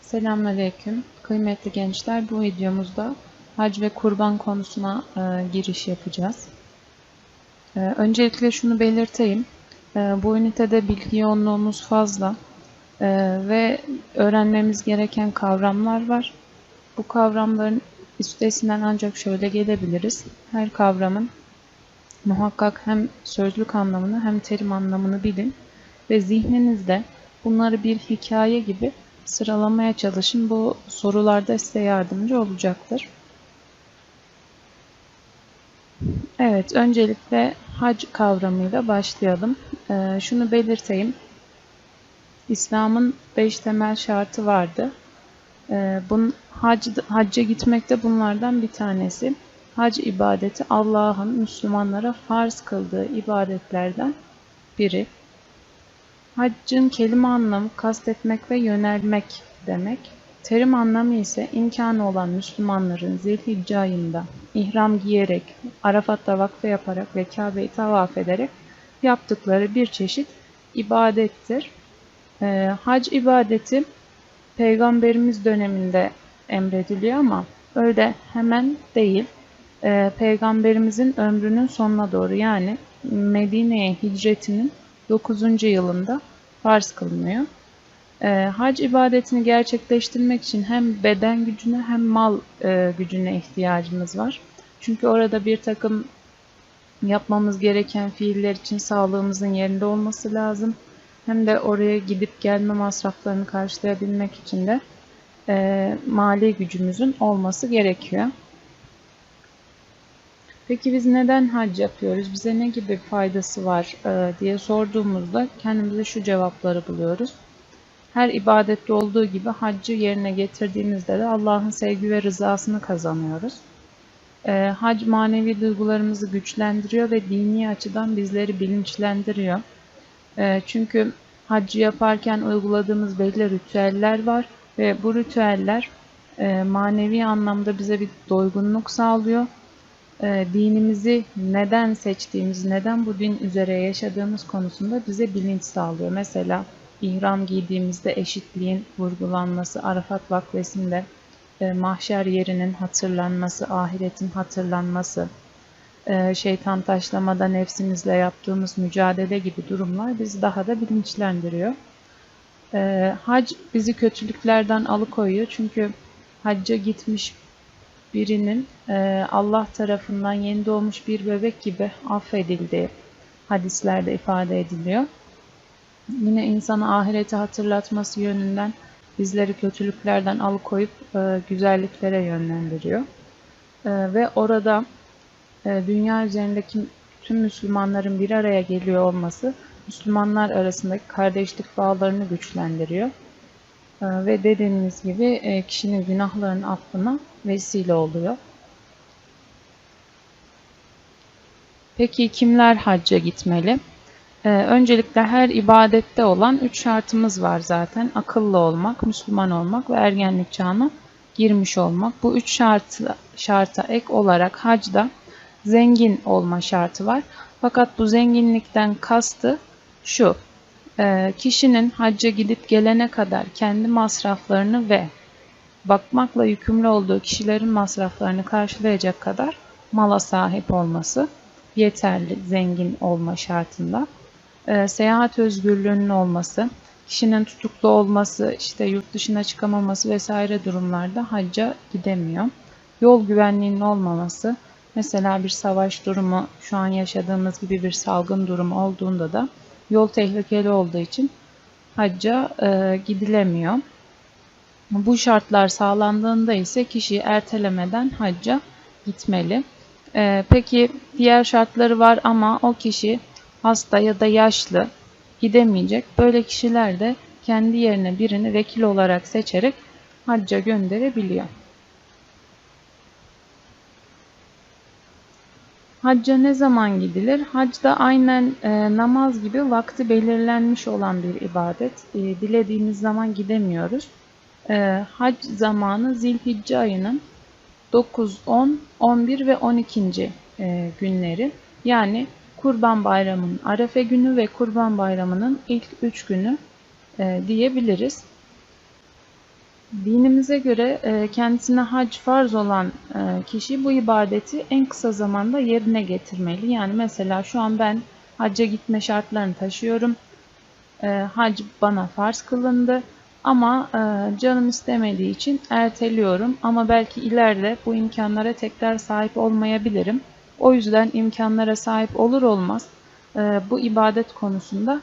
Selamünaleyküm. Kıymetli gençler, bu videomuzda hac ve kurban konusuna e, giriş yapacağız. E, öncelikle şunu belirteyim. E, bu ünitede bilgi yoğunluğumuz fazla e, ve öğrenmemiz gereken kavramlar var. Bu kavramların üstesinden ancak şöyle gelebiliriz. Her kavramın muhakkak hem sözlük anlamını hem terim anlamını bilin ve zihninizde bunları bir hikaye gibi sıralamaya çalışın. Bu sorularda size yardımcı olacaktır. Evet, öncelikle hac kavramıyla başlayalım. Ee, şunu belirteyim. İslam'ın beş temel şartı vardı. Ee, bunun, hac, hacca gitmek de bunlardan bir tanesi. Hac ibadeti Allah'ın Müslümanlara farz kıldığı ibadetlerden biri. Haccın kelime anlamı kastetmek ve yönelmek demek. Terim anlamı ise imkanı olan Müslümanların zilhicce ayında ihram giyerek, Arafat'ta vakfe yaparak ve Kabe'yi tavaf ederek yaptıkları bir çeşit ibadettir. Ee, hac ibadeti peygamberimiz döneminde emrediliyor ama öyle hemen değil. Ee, peygamberimizin ömrünün sonuna doğru yani Medine'ye hicretinin 9. yılında farz kılınıyor. E, hac ibadetini gerçekleştirmek için hem beden gücüne hem mal e, gücüne ihtiyacımız var. Çünkü orada bir takım yapmamız gereken fiiller için sağlığımızın yerinde olması lazım. Hem de oraya gidip gelme masraflarını karşılayabilmek için de e, mali gücümüzün olması gerekiyor. Peki biz neden hac yapıyoruz? Bize ne gibi faydası var e, diye sorduğumuzda kendimize şu cevapları buluyoruz. Her ibadette olduğu gibi haccı yerine getirdiğimizde de Allah'ın sevgi ve rızasını kazanıyoruz. E, hac manevi duygularımızı güçlendiriyor ve dini açıdan bizleri bilinçlendiriyor. E, çünkü haccı yaparken uyguladığımız belli ritüeller var ve bu ritüeller manevi anlamda bize bir doygunluk sağlıyor e, dinimizi neden seçtiğimiz, neden bu din üzere yaşadığımız konusunda bize bilinç sağlıyor. Mesela ihram giydiğimizde eşitliğin vurgulanması, Arafat vakfesinde e, mahşer yerinin hatırlanması, ahiretin hatırlanması, e, şeytan taşlamada nefsimizle yaptığımız mücadele gibi durumlar bizi daha da bilinçlendiriyor. E, hac bizi kötülüklerden alıkoyuyor çünkü hacca gitmiş birinin e, Allah tarafından yeni doğmuş bir bebek gibi affedildiği hadislerde ifade ediliyor. Yine insana ahireti hatırlatması yönünden bizleri kötülüklerden alıkoyup e, güzelliklere yönlendiriyor. E, ve orada dünya üzerindeki tüm Müslümanların bir araya geliyor olması Müslümanlar arasındaki kardeşlik bağlarını güçlendiriyor. Ve dediğimiz gibi kişinin günahlarının affına vesile oluyor. Peki kimler hacca gitmeli? Ee, öncelikle her ibadette olan üç şartımız var zaten. Akıllı olmak, Müslüman olmak ve ergenlik çağına girmiş olmak. Bu üç şartı, şarta ek olarak hacda zengin olma şartı var. Fakat bu zenginlikten kastı şu. E, kişinin hacca gidip gelene kadar kendi masraflarını ve bakmakla yükümlü olduğu kişilerin masraflarını karşılayacak kadar mala sahip olması yeterli zengin olma şartında. E, seyahat özgürlüğünün olması, kişinin tutuklu olması, işte yurt dışına çıkamaması vesaire durumlarda hacca gidemiyor. Yol güvenliğinin olmaması, mesela bir savaş durumu, şu an yaşadığımız gibi bir salgın durumu olduğunda da yol tehlikeli olduğu için hacca e, gidilemiyor. Bu şartlar sağlandığında ise kişi ertelemeden hacca gitmeli. Ee, peki diğer şartları var ama o kişi hasta ya da yaşlı gidemeyecek. Böyle kişiler de kendi yerine birini vekil olarak seçerek hacca gönderebiliyor. Hacca ne zaman gidilir? Hac da aynen e, namaz gibi vakti belirlenmiş olan bir ibadet. E, dilediğimiz zaman gidemiyoruz e, hac zamanı Zilhicce ayının 9, 10, 11 ve 12. E, günleri. Yani Kurban Bayramı'nın Arefe günü ve Kurban Bayramı'nın ilk üç günü e, diyebiliriz. Dinimize göre e, kendisine hac farz olan e, kişi bu ibadeti en kısa zamanda yerine getirmeli. Yani mesela şu an ben hacca gitme şartlarını taşıyorum. E, hac bana farz kılındı ama canım istemediği için erteliyorum. Ama belki ileride bu imkanlara tekrar sahip olmayabilirim. O yüzden imkanlara sahip olur olmaz bu ibadet konusunda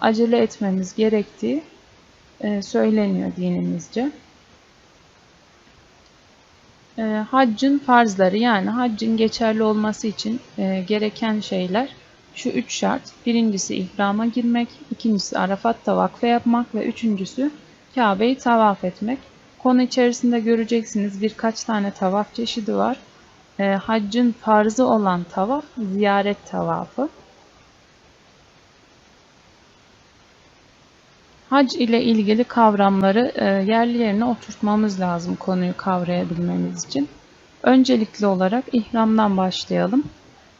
acele etmemiz gerektiği söyleniyor dinimizce. E, haccın farzları yani haccın geçerli olması için e, gereken şeyler şu üç şart. Birincisi ihrama girmek, ikincisi Arafat'ta vakfe yapmak ve üçüncüsü Kabe'yi tavaf etmek. Konu içerisinde göreceksiniz birkaç tane tavaf çeşidi var. haccın farzı olan tavaf ziyaret tavafı. Hac ile ilgili kavramları e, yerli yerine oturtmamız lazım konuyu kavrayabilmemiz için. Öncelikli olarak ihramdan başlayalım.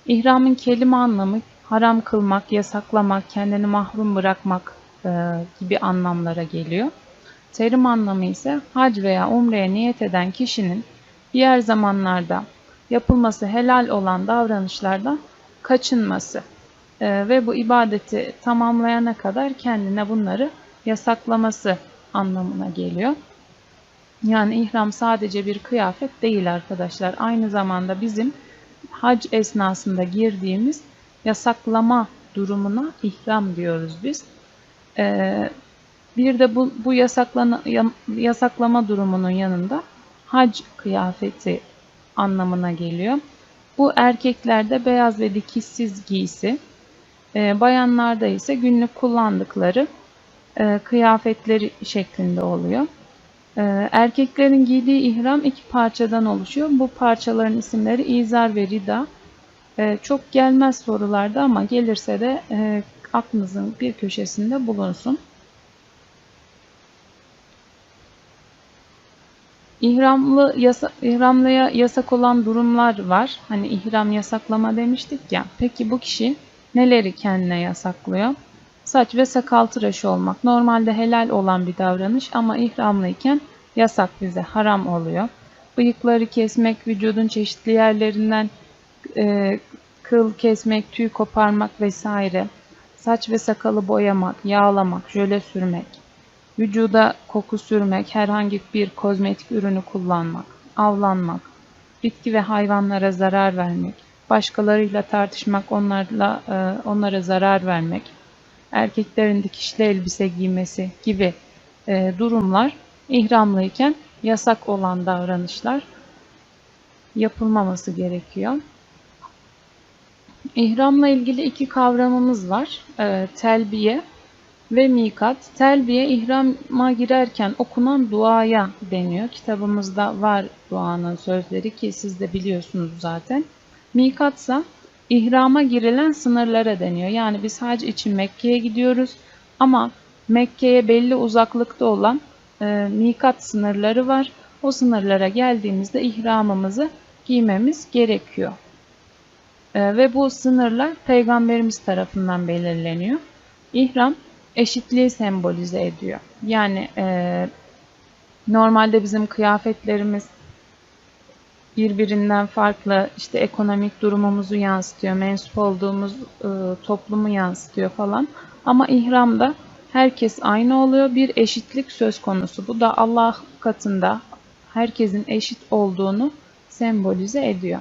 İhramın kelime anlamı haram kılmak, yasaklamak, kendini mahrum bırakmak e, gibi anlamlara geliyor. Terim anlamı ise hac veya umreye niyet eden kişinin diğer zamanlarda yapılması helal olan davranışlardan kaçınması e, ve bu ibadeti tamamlayana kadar kendine bunları yasaklaması anlamına geliyor. Yani ihram sadece bir kıyafet değil arkadaşlar. Aynı zamanda bizim hac esnasında girdiğimiz yasaklama durumuna ihram diyoruz biz. Ee, bir de bu, bu yasaklama, yasaklama durumunun yanında hac kıyafeti anlamına geliyor. Bu erkeklerde beyaz ve dikişsiz giysi, e, bayanlarda ise günlük kullandıkları e, kıyafetleri şeklinde oluyor. E, erkeklerin giydiği ihram iki parçadan oluşuyor. Bu parçaların isimleri izar ve rida. E, çok gelmez sorularda ama gelirse de aklınızın bir köşesinde bulunsun. İhramlı yasa, ihramlıya yasak olan durumlar var. Hani ihram yasaklama demiştik ya. Peki bu kişi neleri kendine yasaklıyor? Saç ve sakal tıraşı olmak normalde helal olan bir davranış ama ihramlıyken yasak bize, haram oluyor. Bıyıkları kesmek, vücudun çeşitli yerlerinden e, kıl kesmek, tüy koparmak vesaire. Saç ve sakalı boyamak, yağlamak, jöle sürmek. Vücuda koku sürmek, herhangi bir kozmetik ürünü kullanmak, avlanmak, bitki ve hayvanlara zarar vermek, başkalarıyla tartışmak, onlarla e, onlara zarar vermek, erkeklerin dikişli elbise giymesi gibi e, durumlar ihramlıyken yasak olan davranışlar yapılmaması gerekiyor. İhramla ilgili iki kavramımız var. E, telbiye ve mikat. Telbiye ihrama girerken okunan duaya deniyor. Kitabımızda var duanın sözleri ki siz de biliyorsunuz zaten. Mikatsa İhrama girilen sınırlara deniyor. Yani biz hac için Mekke'ye gidiyoruz ama Mekke'ye belli uzaklıkta olan e, mikat sınırları var. O sınırlara geldiğimizde ihramımızı giymemiz gerekiyor. E, ve bu sınırlar Peygamberimiz tarafından belirleniyor. İhram eşitliği sembolize ediyor. Yani e, normalde bizim kıyafetlerimiz birbirinden farklı işte ekonomik durumumuzu yansıtıyor, mensup olduğumuz e, toplumu yansıtıyor falan. Ama ihramda herkes aynı oluyor. Bir eşitlik söz konusu. Bu da Allah katında herkesin eşit olduğunu sembolize ediyor.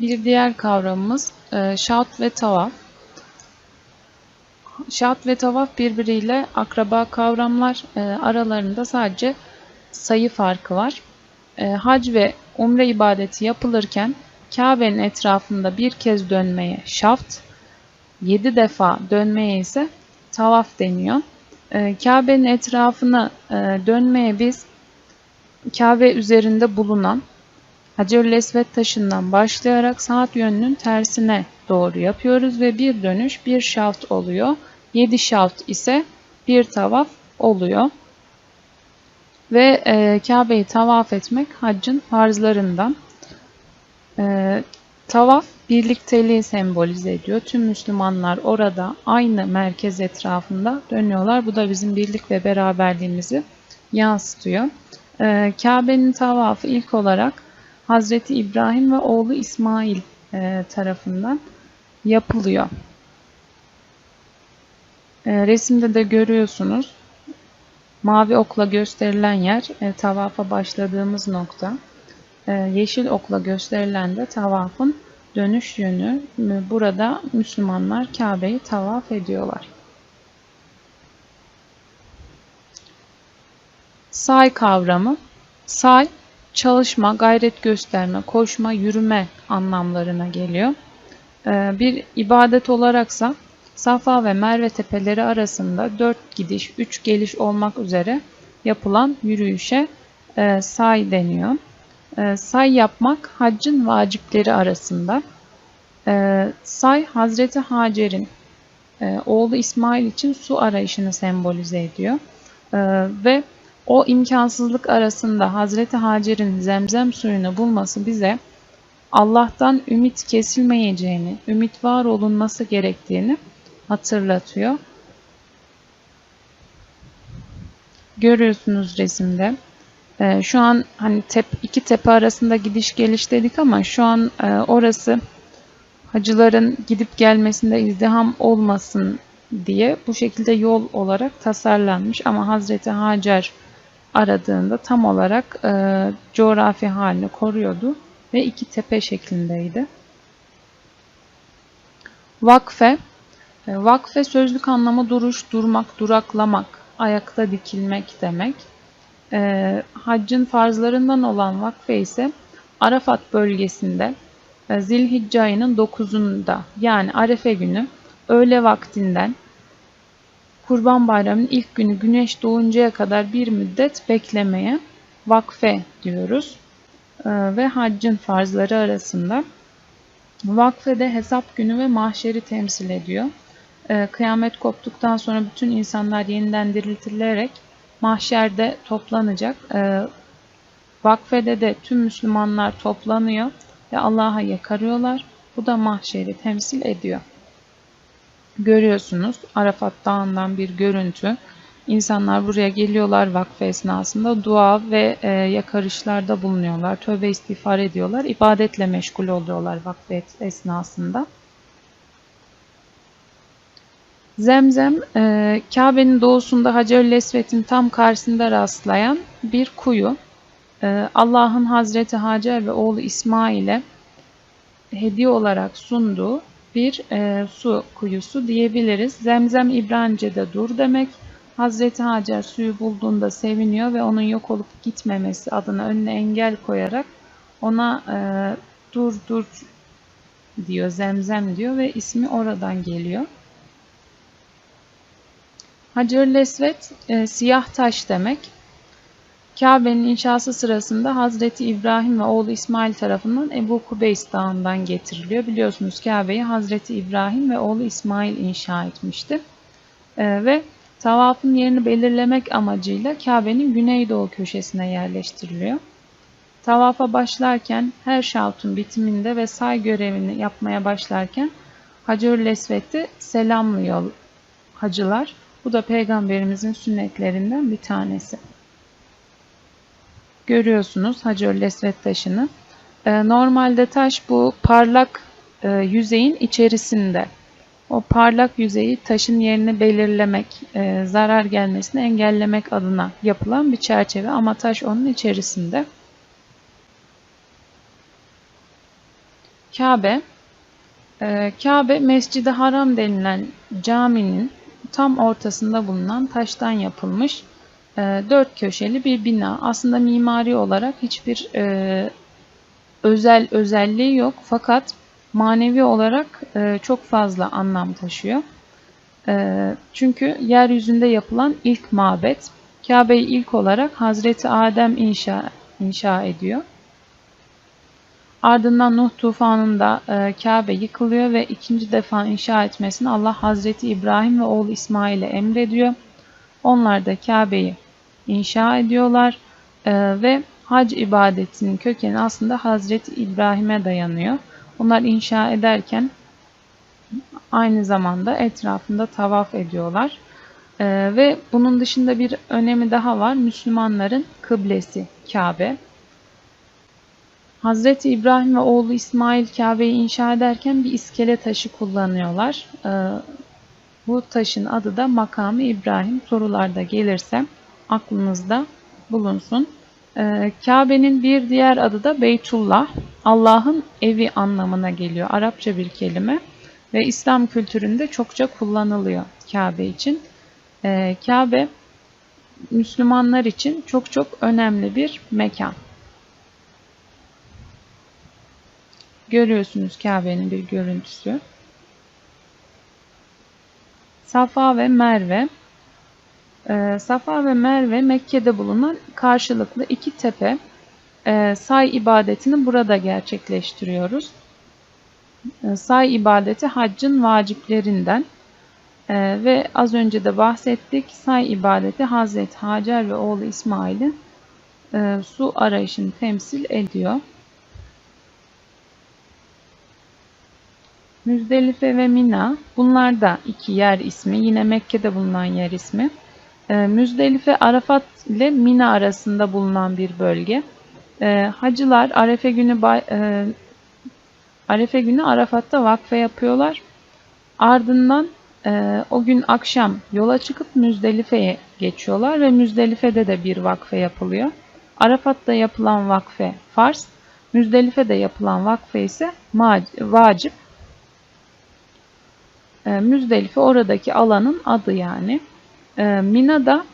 Bir diğer kavramımız e, şaut ve tavaf. Şaut ve tavaf birbiriyle akraba kavramlar. E, aralarında sadece sayı farkı var. E, hac ve umre ibadeti yapılırken Kabe'nin etrafında bir kez dönmeye şaft, 7 defa dönmeye ise tavaf deniyor. E, Kabe'nin etrafına e, dönmeye biz Kabe üzerinde bulunan Hacerül Esved taşından başlayarak saat yönünün tersine doğru yapıyoruz ve bir dönüş bir şaft oluyor. 7 şaft ise bir tavaf oluyor. Ve e, Kabe'yi tavaf etmek haccın farzlarından. E, tavaf birlikteliği sembolize ediyor. Tüm Müslümanlar orada aynı merkez etrafında dönüyorlar. Bu da bizim birlik ve beraberliğimizi yansıtıyor. E, Kabe'nin tavafı ilk olarak Hazreti İbrahim ve oğlu İsmail e, tarafından yapılıyor. E, resimde de görüyorsunuz. Mavi okla gösterilen yer e, tavafa başladığımız nokta. E, yeşil okla gösterilen de tavafın dönüş yönü. Burada Müslümanlar Kabe'yi tavaf ediyorlar. Say kavramı. Say, çalışma, gayret gösterme, koşma, yürüme anlamlarına geliyor. Ee, bir ibadet olaraksa Safa ve Merve tepeleri arasında 4 gidiş, 3 geliş olmak üzere yapılan yürüyüşe e, say deniyor. E, say yapmak haccın vacipleri arasında. E, say Hazreti Hacer'in oğlu İsmail için su arayışını sembolize ediyor. Ve o imkansızlık arasında Hazreti Hacer'in zemzem suyunu bulması bize Allah'tan ümit kesilmeyeceğini, ümit var olunması gerektiğini hatırlatıyor. Görüyorsunuz resimde. Ee, şu an hani tep, iki tepe arasında gidiş geliş dedik ama şu an e, orası hacıların gidip gelmesinde izdiham olmasın diye bu şekilde yol olarak tasarlanmış. Ama Hazreti Hacer aradığında tam olarak e, coğrafi halini koruyordu ve iki tepe şeklindeydi. Vakfe Vakfe sözlük anlamı duruş, durmak, duraklamak, ayakta dikilmek demek. E, haccın farzlarından olan vakfe ise Arafat bölgesinde e, Zilhicce ayının 9'unda yani Arefe günü öğle vaktinden Kurban Bayramı'nın ilk günü güneş doğuncaya kadar bir müddet beklemeye vakfe diyoruz. E, ve haccın farzları arasında vakfede hesap günü ve mahşeri temsil ediyor. E, kıyamet koptuktan sonra bütün insanlar yeniden diriltilerek mahşerde toplanacak. E, vakfede de tüm Müslümanlar toplanıyor ve Allah'a yakarıyorlar. Bu da mahşeri temsil ediyor. Görüyorsunuz Arafat Dağı'ndan bir görüntü. İnsanlar buraya geliyorlar vakfe esnasında dua ve e, yakarışlarda bulunuyorlar. Tövbe istiğfar ediyorlar. ibadetle meşgul oluyorlar vakfe esnasında. Zemzem, e, Kabe'nin doğusunda Hacer-ül Esved'in tam karşısında rastlayan bir kuyu. E, Allah'ın Hazreti Hacer ve oğlu İsmail'e hediye olarak sunduğu bir e, su kuyusu diyebiliriz. Zemzem İbranice'de dur demek. Hazreti Hacer suyu bulduğunda seviniyor ve onun yok olup gitmemesi adına önüne engel koyarak ona e, dur dur diyor, zemzem diyor ve ismi oradan geliyor. Hacer-ül Esvet e, siyah taş demek. Kabe'nin inşası sırasında Hazreti İbrahim ve oğlu İsmail tarafından Ebu Kubeys Dağı'ndan getiriliyor. Biliyorsunuz Kabe'yi Hazreti İbrahim ve oğlu İsmail inşa etmişti. E, ve tavafın yerini belirlemek amacıyla Kabe'nin güneydoğu köşesine yerleştiriliyor. Tavafa başlarken her şaltun bitiminde ve say görevini yapmaya başlarken Hacer-ül Esved'i selamlıyor hacılar. Bu da peygamberimizin sünnetlerinden bir tanesi. Görüyorsunuz Hacer-ül Esved taşını. Ee, normalde taş bu parlak e, yüzeyin içerisinde. O parlak yüzeyi taşın yerini belirlemek, e, zarar gelmesini engellemek adına yapılan bir çerçeve ama taş onun içerisinde. Kabe e, Kabe Mescid-i Haram denilen caminin tam ortasında bulunan taştan yapılmış e, dört köşeli bir bina. Aslında mimari olarak hiçbir e, özel özelliği yok fakat manevi olarak e, çok fazla anlam taşıyor. E, çünkü yeryüzünde yapılan ilk mabet Kabe'yi ilk olarak Hazreti Adem inşa, inşa ediyor. Ardından Nuh tufanında e, Kabe yıkılıyor ve ikinci defa inşa etmesini Allah Hazreti İbrahim ve oğlu İsmail'e emrediyor. Onlar da Kabe'yi inşa ediyorlar e, ve hac ibadetinin kökeni aslında Hazreti İbrahim'e dayanıyor. Onlar inşa ederken aynı zamanda etrafında tavaf ediyorlar. E, ve bunun dışında bir önemi daha var. Müslümanların kıblesi Kabe. Hazreti İbrahim ve oğlu İsmail Kabe'yi inşa ederken bir iskele taşı kullanıyorlar. Ee, bu taşın adı da makamı İbrahim. Sorularda gelirse aklınızda bulunsun. Ee, Kabe'nin bir diğer adı da Beytullah. Allah'ın evi anlamına geliyor. Arapça bir kelime ve İslam kültüründe çokça kullanılıyor Kabe için. Ee, Kabe Müslümanlar için çok çok önemli bir mekan. Görüyorsunuz Kabe'nin bir görüntüsü. Safa ve Merve. Ee, Safa ve Merve Mekke'de bulunan karşılıklı iki tepe. Ee, say ibadetini burada gerçekleştiriyoruz. Ee, say ibadeti haccın vaciplerinden. Ve az önce de bahsettik. Say ibadeti Hazreti Hacer ve oğlu İsmail'in e, su arayışını temsil ediyor. Müzdelife ve Mina bunlar da iki yer ismi. Yine Mekke'de bulunan yer ismi. E, Müzdelife Arafat ile Mina arasında bulunan bir bölge. E, hacılar Arefe günü e, Arefe günü Arafat'ta vakfe yapıyorlar. Ardından e, o gün akşam yola çıkıp Müzdelife'ye geçiyorlar ve Müzdelife'de de bir vakfe yapılıyor. Arafat'ta yapılan vakfe farz, Müzdelife'de yapılan vakfe ise vacip. E, Müzdelife oradaki alanın adı yani. E, Mina da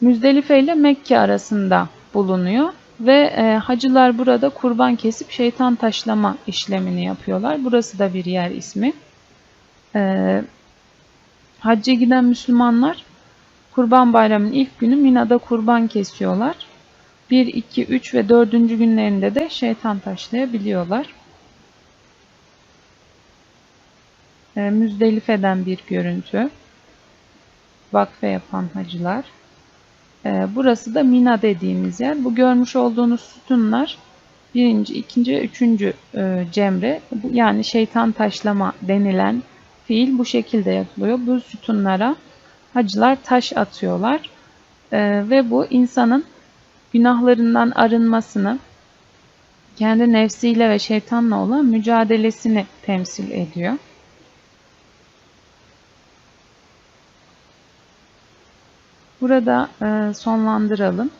Müzdelife ile Mekke arasında bulunuyor ve e, hacılar burada kurban kesip şeytan taşlama işlemini yapıyorlar. Burası da bir yer ismi. E, hacca giden Müslümanlar Kurban Bayramı'nın ilk günü Mina'da kurban kesiyorlar. 1, 2, 3 ve 4. günlerinde de şeytan taşlayabiliyorlar. E, Müzdelife'den bir görüntü. Vakfe yapan hacılar. E, burası da Mina dediğimiz yer. Bu görmüş olduğunuz sütunlar birinci, ikinci, üçüncü e, cemre. Yani şeytan taşlama denilen fiil bu şekilde yapılıyor. Bu sütunlara hacılar taş atıyorlar. E, ve bu insanın günahlarından arınmasını, kendi nefsiyle ve şeytanla olan mücadelesini temsil ediyor. Burada sonlandıralım.